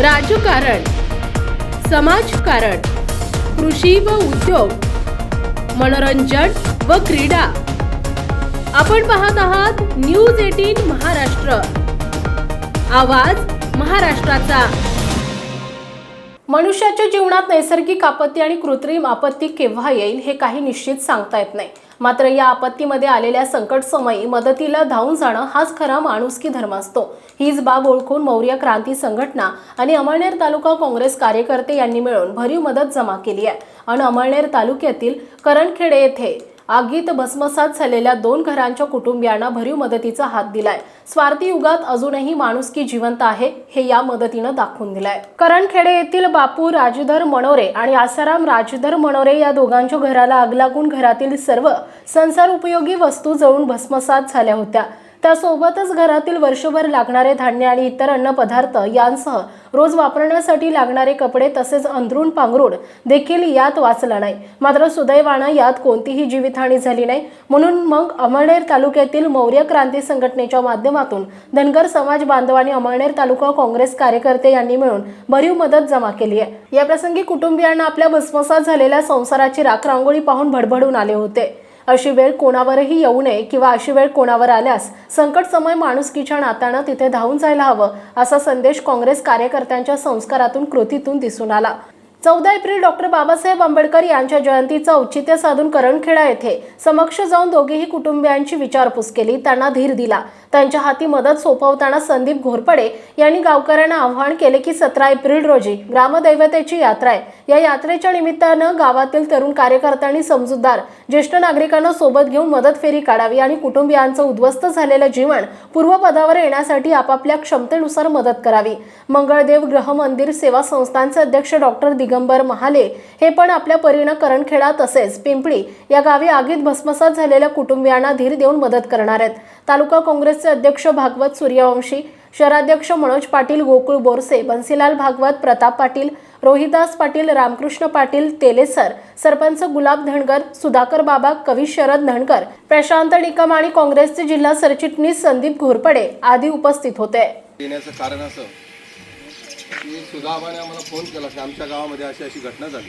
राजकारण समाजकारण कृषी व उद्योग मनोरंजन व क्रीडा. आपण पाहत आहात न्यूज एटीन महाराष्ट्र. आवाज महाराष्ट्राचा. मनुष्याच्या जीवनात नैसर्गिक आपत्ती आणि कृत्रिम आपत्ती केव्हा येईल हे काही निश्चित सांगता येत नाही. मात्र या आपत्तीमध्ये आलेल्या संकट समयी मदतीला धावून जाणं हाच खरा माणुसकी धर्म असतो. हीच बाब ओळखून मौर्य क्रांती संघटना आणि अमळनेर तालुका काँग्रेस कार्यकर्ते यांनी मिळून भरीव मदत जमा केली आहे. आणि अमळनेर तालुक्यातील करणखेडे येथे आगीत भस्मसात झालेल्या दोन घरांच्या कुटुंबियांना भरीव मदतीचा हात दिलाय. स्वार्थी युगात अजूनही माणुसकी जिवंत आहे हे या मदतीनं दाखवून दिलंय. करणखेडे येथील बापू राजधर मनोरे आणि आसाराम राजधर मनोरे या दोघांच्या घराला आग लागून घरातील सर्व संसार उपयोगी वस्तू जळून भस्मसात झाल्या होत्या. त्यासोबतच घरातील वर्षभर लागणारे धान्य आणि इतर अन्न पदार्थ यांसह रोज वापरण्यासाठी लागणारे कपडे तसेच अंथरूण पांघरूण देखील यात वाचला नाही. मात्र सुदैवानं यात कोणतीही जीवितहानी झाली नाही. म्हणून मग अमळनेर तालुक्यातील मौर्य क्रांती संघटनेच्या माध्यमातून धनगर समाज बांधव आणि अमळनेर तालुका काँग्रेस कार्यकर्ते यांनी मिळून भरीव मदत जमा केली आहे. या प्रसंगी कुटुंबियांना आपल्या भस्मसात झालेल्या संसाराची राखरांगोळी पाहून भडभडून आले होते. अशी वेळ कोणावरही येऊ नये किंवा अशी वेळ कोणावर आल्यास संकट समय माणुसकीच्या नात्यानं तिथे धावून जायला हवं असा संदेश काँग्रेस कार्यकर्त्यांच्या संस्कारातून कृतीतून दिसून आला. चौदा एप्रिल डॉक्टर बाबासाहेब आंबेडकर यांच्या जयंतीचं औचित्य साधून करणखेडा येथे समक्ष जाऊन दोघेही कुटुंबियांची विचारपूस केली. त्यांना धीर दिला. त्यांच्या हाती मदत सोपवताना संदीप घोरपडे यांनी गावकऱ्यांना आव्हान केले की सतरा एप्रिल रोजी ग्रामदैवतेची यात्रा आहे. या यात्रेच्या निमित्तानं गावातील तरुण कार्यकर्त्यांनी समजूतदार ज्येष्ठ नागरिकांना सोबत घेऊन मदत फेरी काढावी आणि कुटुंबियांचं उद्ध्वस्त झालेलं जीवन पूर्वपदावर येण्यासाठी आपापल्या क्षमतेनुसार मदत करावी. मंगळदेव ग्रह मंदिर सेवा संस्थांचे अध्यक्ष डॉक्टर दिगंबर महाले हे पण आपल्या परीनं करणखेडा तसेच पिंपळी या गावी आगीत भस्मसात झालेल्या कुटुंबियांना धीर देऊन मदत करणार आहेत. तालुका काँग्रेसचे अध्यक्ष भागवत सूर्यवंशी शहराध्यक्ष मनोज पाटील गोकुळ बोरसे बन्सीलाल भागवत प्रताप पाटील रोहिदास पाटील रामकृष्ण पाटील तेलेसर सरपंच गुलाब धनगर सुधाकर बाबा कवी शरद धनगर प्रशांत निकम आणि काँग्रेसचे जिल्हा सरचिटणीस संदीप घोरपडे आदी उपस्थित होते. कारण असं की सुधाबाने आम्हाला फोन केला की आमच्या गावामध्ये अशी अशी घटना झाली.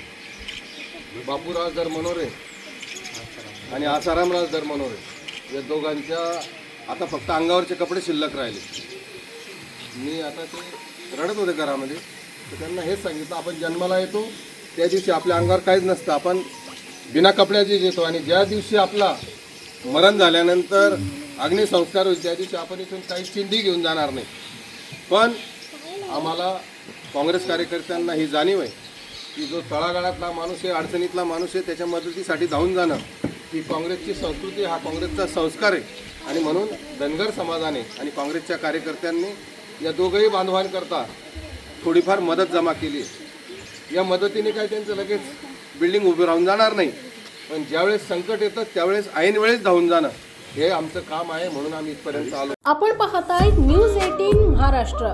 बापूराज दर मनोरे आणि आसारामराज दर मनोरे या दोघांच्या आता फक्त अंगावरचे कपडे शिल्लक राहिले. मी आता ते रडत होते घरामध्ये. तर त्यांना हेच सांगितलं आपण जन्माला येतो त्या दिवशी आपल्या अंगावर काहीच नसतं. आपण बिना कपड्याचीच येतो आणि ज्या दिवशी आपला मरण झाल्यानंतर अग्निसंस्कार होईल त्या दिवशी आपण इथून काही चिंधी घेऊन जाणार नाही. पण आम्हाला काँग्रेस कार्यकर्त्यांना ही जाणीव आहे की जो तळागाळातला माणूस आहे अडचणीतला माणूस आहे त्याच्या मदतीसाठी धावून जाणं ही काँग्रेसची संस्कृती हा काँग्रेसचा संस्कार आहे. आणि म्हणून धनगर समाजाने आणि काँग्रेसच्या कार्यकर्त्यांनी या दोघंही बांधवांकरता थोडीफार मदत जमा केली आहे. या मदतीने काय त्यांचं लगेच बिल्डिंग उभी राहून जाणार नाही. पण ज्यावेळेस संकट येतं त्यावेळेस ऐन वेळेस धावून जाणं हे आमचं काम आहे म्हणून आम्ही इथपर्यंत आलो. आपण पाहताय न्यूज एटीन महाराष्ट्र.